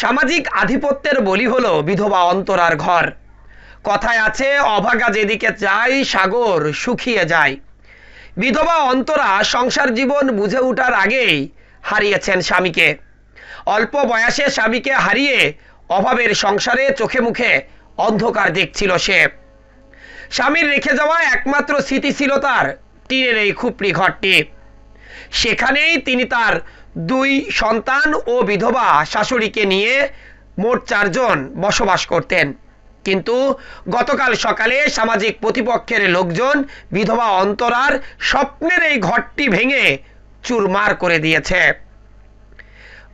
সামাজিক আধিপত্যের বলি হলো বিধবা অন্তরার ঘর। কথায় আছে, অভাগা যেদিকে যায়, সাগর শুকিয়ে যায়। বিধবা অন্তরা সংসার জীবন বুঝে ওঠার আগেই হারিয়েছেন স্বামীকে। অল্প বয়সে স্বামীকে হারিয়ে অভাবের সংসারে চোখে মুখে অন্ধকার দেখছিল সে। স্বামীর রেখে যাওয়া একমাত্র স্মৃতি ছিল তার টিনের এই খুপড়ি ঘরটি। সেখানেই তিনি তার দুই সন্তান ও বিধবা শাশুড়িকে নিয়ে মোট চারজন বসবাস করতেন। কিন্তু গতকাল সকালে সামাজিক প্রতিপক্ষের লোকজন বিধবা অন্তরার স্বপ্নের এই ঘরটি ভেঙে চুরমার করে দিয়েছে।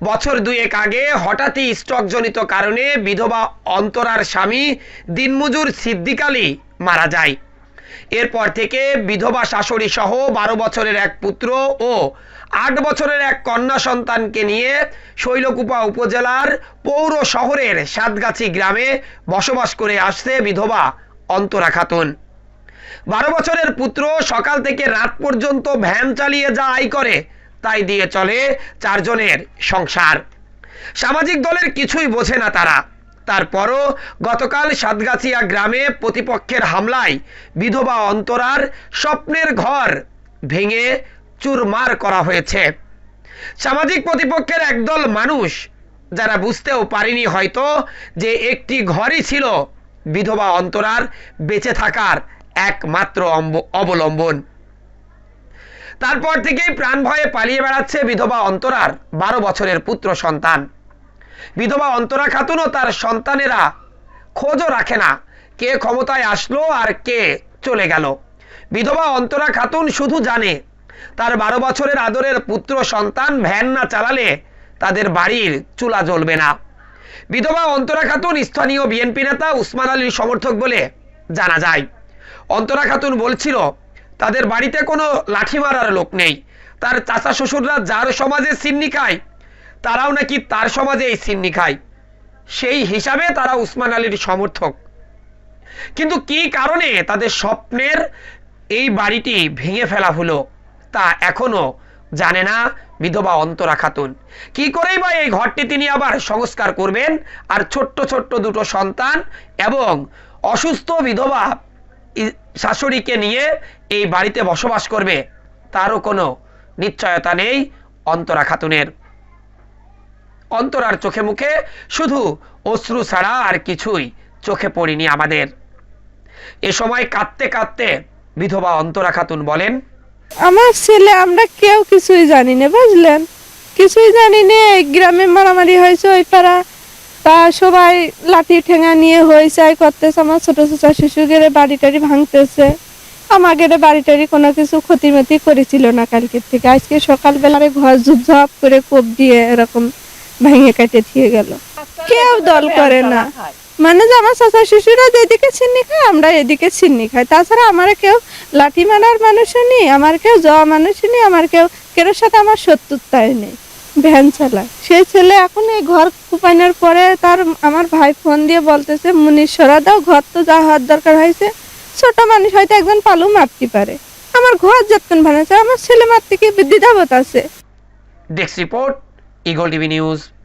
বছর দুয়েক আগে হঠাৎই স্ট্রকজনিত কারণে বিধবা অন্তরার স্বামী দিনমজুর সিদ্দিক আলী মারা যায়। এরপর থেকে বিধবা শাশুড়ি সহ বারো বছরের এক পুত্র ও আট বছরের এক কন্যা সন্তানকে নিয়ে শৈলকুপা উপজেলার পৌর শহরের সাতগাছি গ্রামে বসবাস করে আসছে বিধবা অন্তরা খাতুন বারো বছরের পুত্র সকাল থেকে রাত পর্যন্ত ভ্যান চালিয়ে যা আয় করে, তাই দিয়ে চলে চারজনের সংসার। সামাজিক দলের কিছুই বোঝে না তারা। তারপরও গতকাল সাতগাছিয়া গ্রামে প্রতিপক্ষের হামলায় বিধবা অন্তরার স্বপ্নের ঘর ভেঙে চুরমার করা হয়েছে। সামাজিক প্রতিপক্ষের একদল মানুষ যারা বুঝতেও পারেনি হয়তো যে একটি ঘরই ছিল বিধবা অন্তরার বেঁচে থাকার একমাত্র অবলম্বন। তারপর থেকেই প্রাণ ভয়ে পালিয়ে বেড়াচ্ছে বিধবা অন্তরার বারো বছরের পুত্র সন্তান। বিধবা অন্তরা খাতুন ও তার সন্তানেরা খোঁজও রাখে না কে ক্ষমতায় আসলো আর কে চলে গেল। বিধবা অন্তরা খাতুন শুধু জানে তার বারো বছরের আদরের পুত্র সন্তান ভ্যান না চালালে তাদের বাড়ির চুলা জ্বলবে না। বিধবা অন্তরা খাতুন স্থানীয় বিএনপি নেতা উসমান আলীর সমর্থক বলে জানা যায়। অন্তরা খাতুন বলছিল, তাদের বাড়িতে কোনো লাঠি মারার লোক নেই। তার চাচা শ্বশুররা যার সমাজে সিন্নি খায় তারাও নাকি তার সমাজে এই সিন্নি খায়। সেই হিসাবে তারা উসমান আলীর সমর্থক। কিন্তু কি কারণে তাদের স্বপ্নের এই বাড়িটি ভেঙে ফেলা হলো তা এখনও জানে না বিধবা অন্তরা খাতুন কি করেই বা এই ঘরটি তিনি আবার সংস্কার করবেন আর ছোট্ট ছোট্ট দুটো সন্তান এবং অসুস্থ বিধবা শাশুড়িকে নিয়ে এই বাড়িতে বসবাস করবে, তারও কোনো নিশ্চয়তা নেই অন্তরা খাতুনের অন্তরার চোখে মুখে শুধু অশ্রু ছাড়া আর কিছুই চোখে পড়িনি আমাদের। এ সময় কাঁদতে কাঁদতে বিধবা অন্তরা খাতুন বলেন, আমার ছেলে, আমরা কেউ কিছুই জানি না, বুঝলেন? কিছুই জানি না গ্রামে মারামারি হয়েছে, ওই পাড়া। তা সবাই লাঠি ঠেঙা নিয়ে হয়েছে করতেছে, আমার ছোট ছোট শিশুকে বাড়ি টাড়ি ভাঙতেছে। আমাকে বাড়ি টাড়ি কোনো কিছু ক্ষতি মতি করেছিল না কালকের থেকে। আজকে সকালবেলা ঘর ঝুপঝাপ করে কোপ দিয়ে এরকম ভেঙে কেটে দিয়ে গেল। কেউ দল করে না। মানে যে আমার চাচা শিশুরা যেদিকে চিন্নি খায়, আমরা এদিকে চিন্নি খাই। তাছাড়া আমার কেউ লাঠি মারার মানুষও নেই, আমার কেউ যাওয়া মানুষও নেই, আমার কেউ কেরোর সাথে আমার শত্রুতাই নেই। ভ্যান চালায়। সেই ছেলে এখন এই ঘর কুপানোর পরে তার আমার ভাই ফোন দিয়ে বলতেছে মুনিশ সরা দাও, ঘর তো যা হওয়ার দরকার হয়েছে। ছোট মানুষ হয়তো একজন পালু মারতে পারে। আমার ঘর যতক্ষণ ভাঙাচ্ছে আমার ছেলে মারতে কি দ্বিধাবোধ আছে? Desk report Eagle TV News.